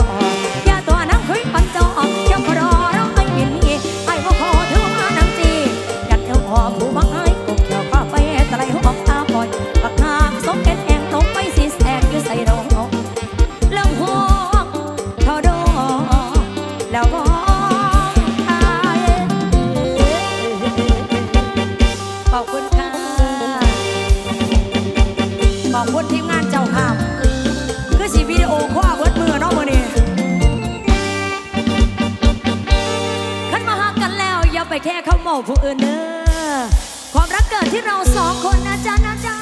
Oh. ผู้อื่นเนอความรักเกิดที่เราสองคนนะจ๊ะนะจ๊ะ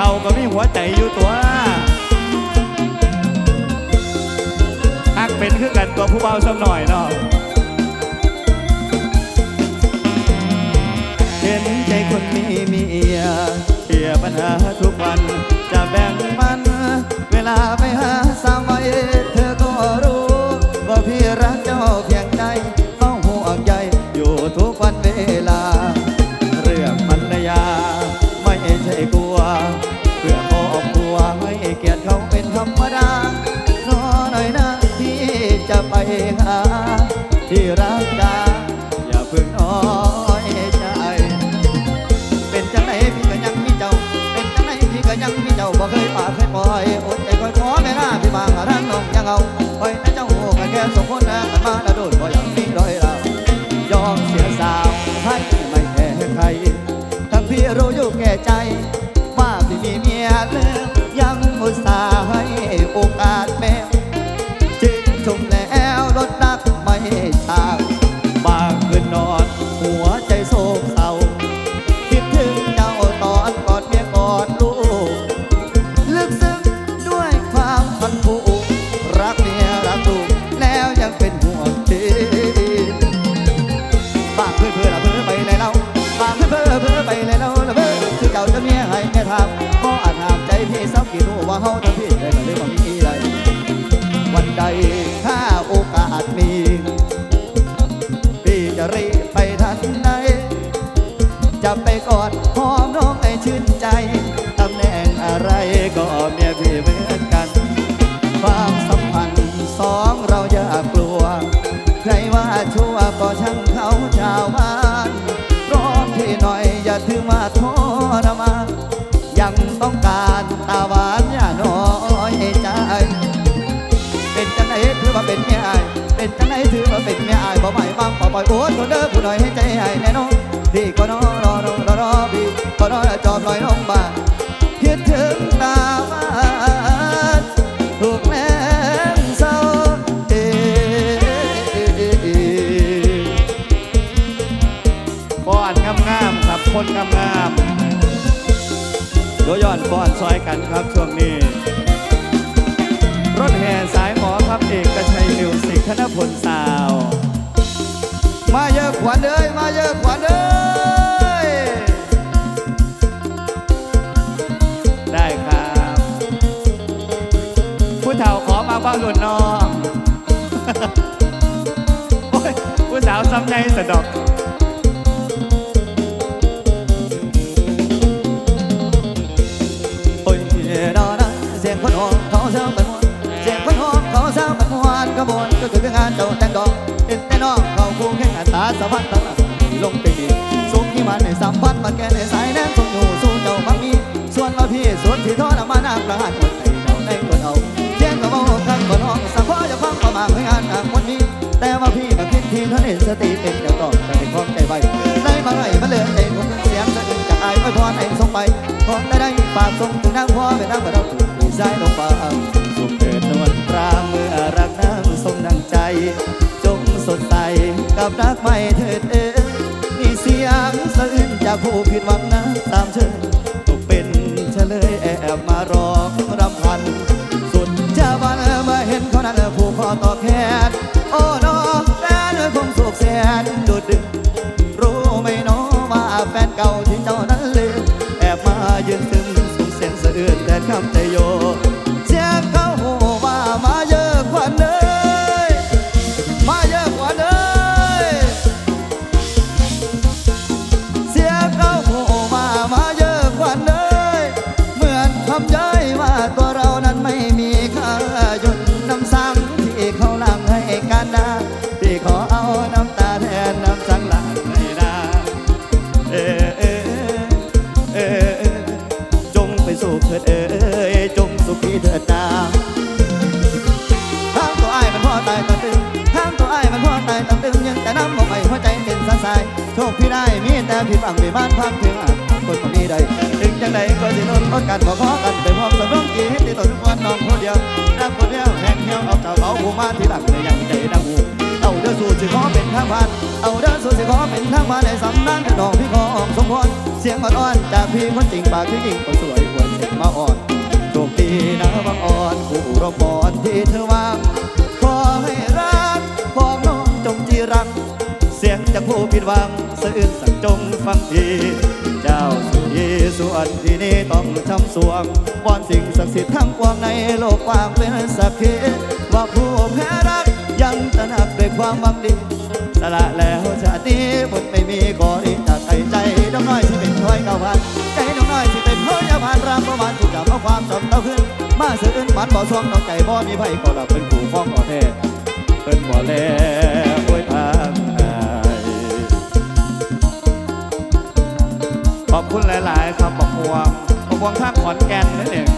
เขาก็มีหัวใจอยู่ตัวอักเป็นคือกันตัวผู้เบาสักหน่อยเนาะเห็นใจคนมีเมียเคลียปัญหาทุกวัน จะแบ่งมัน เวลาไปหาสาวให ก็ยัง จ้าจะมีให้แม่ทำก็อาจถามใจพี่สักกี่รู้ว่าเฮาทำผิดได้ก็เลยว่ามีใดวันใดถ้าโอกาสมีพี่จะรีบไปทันใดจะไปกอดหอมน้องให้ชื่นใจตำแหน่งอะไรก็เมียพี่เหมือนกัน ความสัมพันธ์สองเราอย่ากลัว ใครว่าชั่วก็ช่างเขาชาวบ้านรอพี่หน่อยอย่าถือว่า ผู้หน่อยให้ใจให้แน่นอนพี่ก็นอรอรอรอรอพี่ก็นอจอบหน่อยน้องบ้านคิดถึงตาบ้านถูกแม่งเศร้าเอป้อนงามๆครับคนงามๆโดยย้อนป้อนซอยกันครับช่วงนี้รถแห่สายหมอครับเอกชัยมิวสิกธนพลสาว มาเยอะขวัญเอ้ยมาเยอะขวัญเอ้ยได้ครับ ผู้เฒ่าขอมาบ้าหลุนน้องผู้สาวซ้ำในสะดอกโอ้ยนอนะเสียงคนหอมเขาเศร้าเป็นมวนเสียงคนหอมเขาเศร้าเป็นมวนกระบวนก็คืองานเจ้าแต่ สะพันตังลงไปดีสุขที่มันในสัมพันธ์มาแก่ในสายแน่นทรงอยู่สู้เจ้าบังมีส่วนเราพี่ส่วที่ทอดมานาประหารคนในเราในคนเอาเจ้งกับเอาข้างคน้องสักพ่อจะฟังประมาณงานหนักวันนี้ แต่ว่าพี่กับคิดทีเท่าเห็นสติเป็นเดียวต่อจะเป็นของใจไว้ในบางไรมานเลือใจผมเสียงจะอึดจะอายไม่พอในส่งไปขอได้ได้ปากทรงถึงนั่งพ่อไปนั่งมาเราถูกใจลงไปสุขเกิดนวลปราเมื่อรักน้ำรงดังใจ ดใสกับรักไม่เถิดเอ๋ยมีเสียงสะอื้นจากผู้ผิดหวัง โชคพี่ได้มีแต่ผิดหวังไม่บ้านความถึงคนคนนี้ได้ถึงจังใดก็สิโดนอดกันพอพอกันไปพร้อมสนองจีที่ตนวันน้องคนเดียวรักคนเดียวแห่งเหี่ยวเอาเก่าเอาหูมาที่หลังเลยยังใจดังหูเอาเด้อสู่สิขอเป็นทางผ่านเอาเด้อสู่สิขอเป็นทางผ่านในสำนักน้องพี่ขออมสมพรเสียงอ่อนจากพี่คนจริงปากที่จริงคนสวยหัวรเสียงมาอ่อนโชคดีนะบังอ่อนผู้รบปอนที่เธอวางขอให้รักของน้องจงจีรัง เสียงจากผู้ผิดหวังสะอื้นสังจงฟังทีเจ้าสุยีสุอันที่นี้ต้องทำสวงวอนสิ่งศักดิ์สิทธิ์ทั้งปวงในโลกกวางเป็นสักขีว่าผู้แพ้รักยังตระหนักด้วยความหวังดีสละแล้วชาตินี้หมดไม่มีขอรีจากใจใจน้องน้อยที่เป็นช้อยก่าพันใจน้องน้อยที่เป็นพ้อยาพันรามประมาณถูกจับเอาความจำเต้าขึ้น มาเสืออื่นฝันบ่อช่วงน้องไก่บ่มีไผ่ก็หลับเป็นผู้ฟ้องก่อเท้เป็นบ่อแล ขอบคุณหลาย ๆ ครับปะพวงปะพวงข้างขอนแก่นนั่นเอง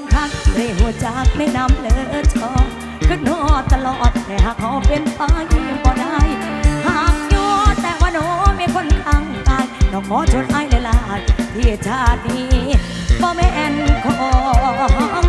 องคักเลยหัวจากไม่นำเลอชอขึ้นหอตลอดแต่หากเขาเป็นไปบ่ได้ หากย้อแต่ว่าโนูมีคนข้างกายน้องหมอชนไอ้เลยลาที่ชาตินี้บ่แม่นขอ